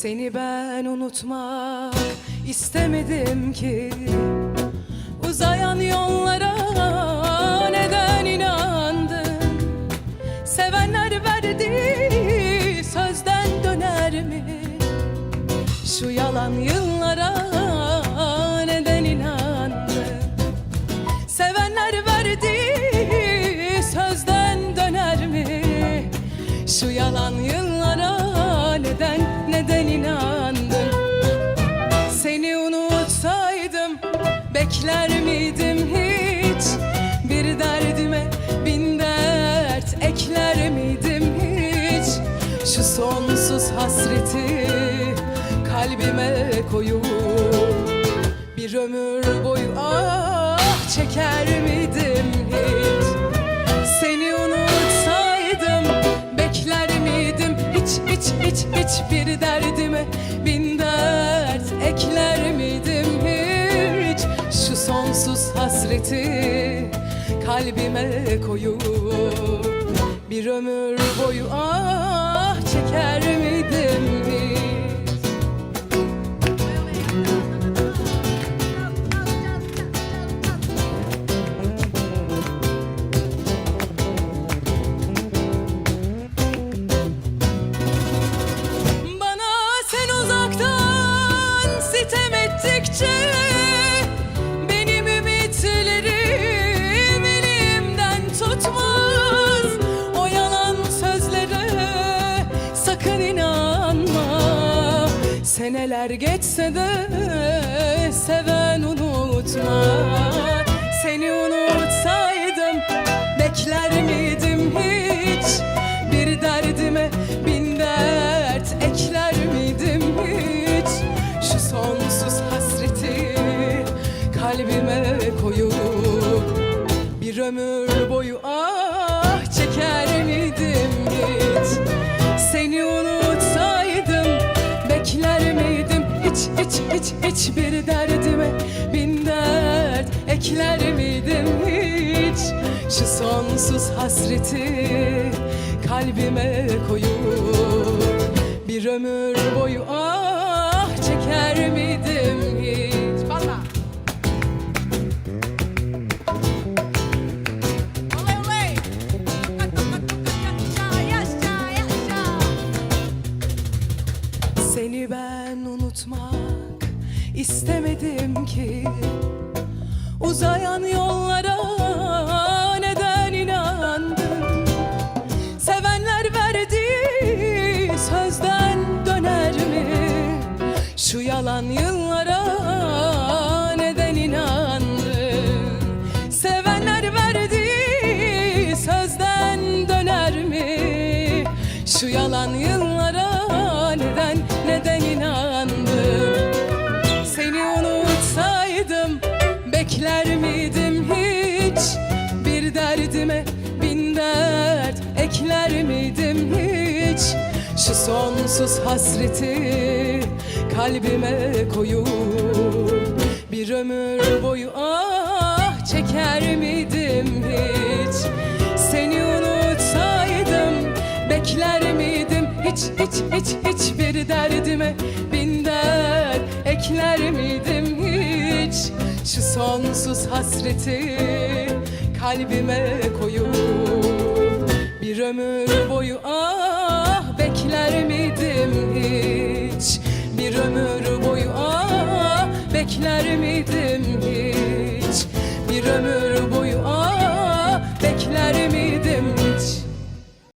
Seni ben unutmak istemedim ki. Uzayan yollara neden inandın? Sevenler verdiği sözden döner mi? Şu yalan yıllara bekler miydim hiç? Bir derdime bin dert ekler miydim hiç? Şu sonsuz hasreti kalbime koyup Bir ömür boyu ah çeker miydim hasreti kalbime koyup bir ömür boyu ah çeker sakın inanma. Seneler geçse de seven unutmaz Seni unutsaydım bekler miydim hiç? Bir derdime bin dert ekler miydim hiç? Şu sonsuz hasreti kalbime koyup Bir ömür boyu ah hiç hiç hiç hiç bir derdime bin dert ekler miydim hiç? Şu sonsuz hasreti kalbime koyup Bir ömür boyu ah çeker miydim Yalan yıllara neden inandın? Sevenler verdiği sözden döner mi? Şu yalan yıllara neden neden inandın? Seni unutsaydım bekler miydim hiç? Bir derdime bin dert ekler miydim hiç? Şu sonsuz hasreti kalbime koyup Bir ömür boyu ah çeker miydim hiç? Seni unutsaydım bekler miydim hiç hiç hiç hiç bir derdime bin dert ekler miydim hiç? Şu sonsuz hasreti kalbime koyup bir ömür boyu ah miydim hiç? Bir ömür boyu ah bekler miydim?